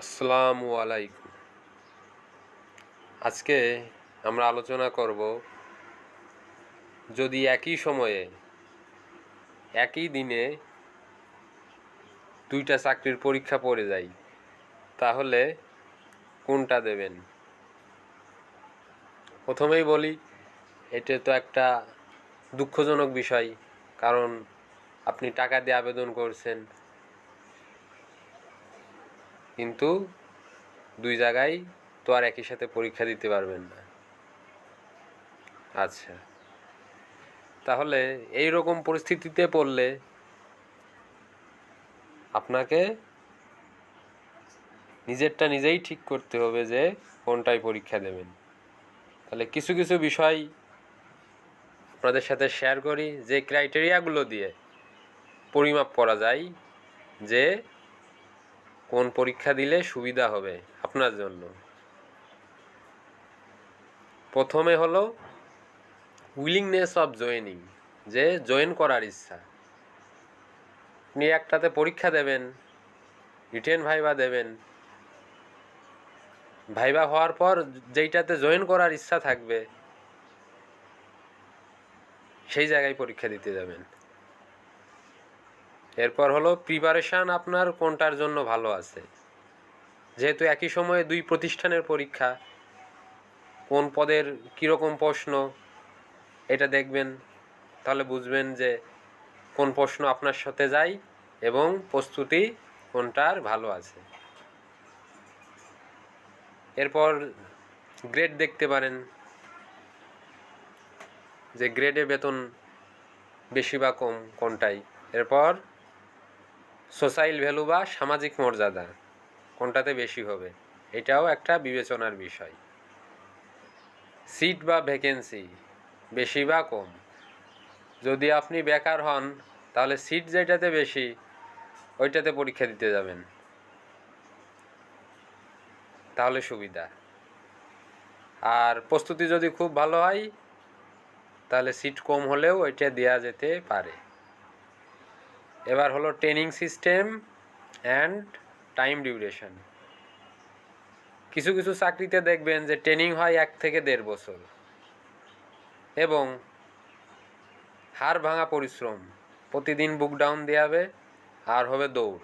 আসসালামু আলাইকুম। আজকে আমরা আলোচনা করব যদি একই সময়ে, একই দিনে দুইটা চাকরির পরীক্ষা পড়ে যায় তাহলে কোনটা দেবেন? প্রথমেই বলি, এটা তো একটা দুঃখজনক বিষয়, কারণ আপনি টাকা দিয়ে আবেদন করছেন কিন্তু দুই জায়গায় তো আর একই সাথে পরীক্ষা দিতে পারবেন না। আচ্ছা। তাহলে এই রকম পরিস্থিতিতে পড়লে আপনাকে নিজেরটা নিজেই ঠিক করতে হবে যে কোনটায় পরীক্ষা দেবেন। তাহলে কিছু কিছু বিষয় আপনাদের সাথে শেয়ার করি। যে ক্রাইটেরিয়াগুলো দিয়ে পরিমাপ করা যায় যে কোন পরীক্ষা দিলে সুবিধা হবে আপনার জন্য? প্রথমে হলো উইলিংনেস অফ জয়েনিং যে জয়েন করার ইচ্ছা। আপনি একটাতে পরীক্ষা দেবেন রিটেন ভাইবা দেবেন। ভাইবা হওয়ার পর যেইটাতে জয়েন করার ইচ্ছা থাকবে, সেই জায়গায় পরীক্ষা দিতে যাবেন। এরপর হলো প্রিপারেশান আপনার কোনটার জন্য ভালো আছে? যেহেতু একই সময়ে দুই প্রতিষ্ঠানের পরীক্ষা, কোন পদের কীরকম প্রশ্ন, এটা দেখবেন, তাহলে বুঝবেন যে কোন প্রশ্ন আপনার সাথে যায় এবং প্রস্তুতি কোনটার ভালো আছে। এরপর গ্রেড দেখতে পারেন, যে গ্রেডে বেতন বেশি বা কম, কোনটাই? এরপর সোসাইল ভ্যালু বা সামাজিক মর্যাদা, কোনটাতে বেশি হবে? এটাও একটা বিবেচনার বিষয়। সিট বা ভ্যাকেন্সি, বেশি বা কম? যদি আপনি বেকার হন, তাহলে সিট যেটাতে বেশি, ওইটাতে পরীক্ষা দিতে যাবেন। তাহলে সুবিধা। আর প্রস্তুতি যদি খুব ভালো হয়, তাহলে সিট কম হলেও ওইটা দেওয়া যেতে পারে। এবার হলো training system and time duration. কিছু কিছু চাকরিতে দেখবেন যে ট্রেনিং হয় এক থেকে দেড় বছর এবং হাড় ভাঙা পরিশ্রম, প্রতিদিন বুক ডাউন দেওয়াবে আর হবে দৌড়।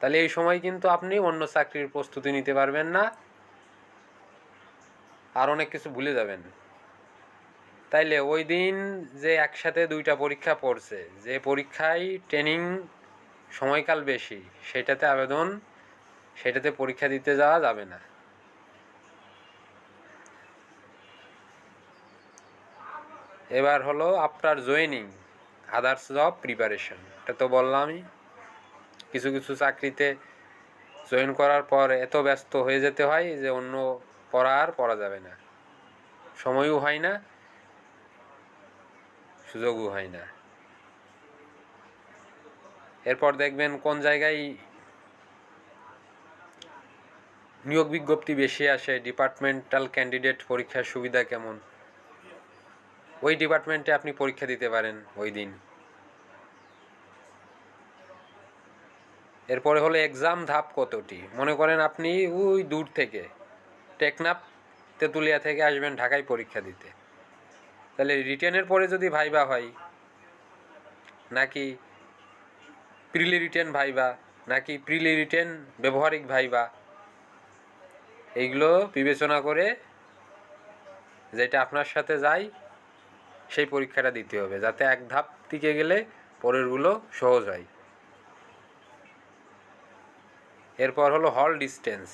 তাহলে এই সময় কিন্তু আপনি অন্য চাকরির প্রস্তুতি নিতে পারবেন না, আর অনেক কিছু ভুলে যাবেন। তাইলে ওই দিন যে একসাথে দুইটা পরীক্ষা পড়ছে, যে পরীক্ষায় ট্রেনিং সময়কাল বেশি, সেটাতে আবেদন, সেটাতে পরীক্ষা দিতে যাওয়া যাবে না। এবার হলো after joining others job preparation এটা তো বললামই। কিছু কিছু চাকরিতে জয়েন করার পর এত ব্যস্ত হয়ে যেতে হয় যে অন্য পড়া আর পড়া যাবে না। সময়ও হয় না সুযোগও হয় না। এরপর দেখবেন কোন জায়গায় নিয়োগ বিজ্ঞপ্তি বেশি আসে ডিপার্টমেন্টাল ক্যান্ডিডেট পরীক্ষার সুবিধা কেমন? ওই ডিপার্টমেন্টে আপনি পরীক্ষা দিতে পারেন ওই দিন। এরপরে হলো এক্সাম ধাপ কতটি? মনে করেন আপনি ওই দূর থেকে। টেকনাপ তেঁতুলিয়া থেকে আসবেন ঢাকায় পরীক্ষা দিতে। তাহলে রিটেনের পরে যদি ভাইবা হয়, নাকি প্রিলি রিটেন ভাইবা, নাকি প্রিলি রিটেন ব্যবহারিক ভাইবা, এইগুলো বিবেচনা করে যেটা আপনার সাথে যায়, সেই পরীক্ষাটা দিতে হবে, যাতে এক ধাপ টিকে গেলে পরেরগুলো সহজ হয়। এরপর হলো হল ডিস্টেন্স।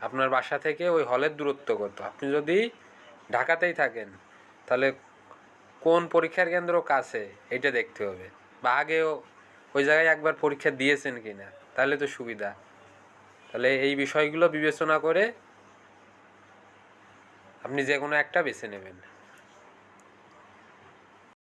আপনার বাসা থেকে ওই হলের দূরত্ব কত? আপনি যদি ঢাকাতেই থাকেন তাহলে কোন পরীক্ষার কেন্দ্র কাছে? এটা দেখতে হবে। বা আগেও ওই জায়গায় একবার পরীক্ষা দিয়েছেন কি না তাহলে তো সুবিধা। তাহলে এই বিষয়গুলো বিবেচনা করে আপনি যে কোনো একটা বেছে নেবেন।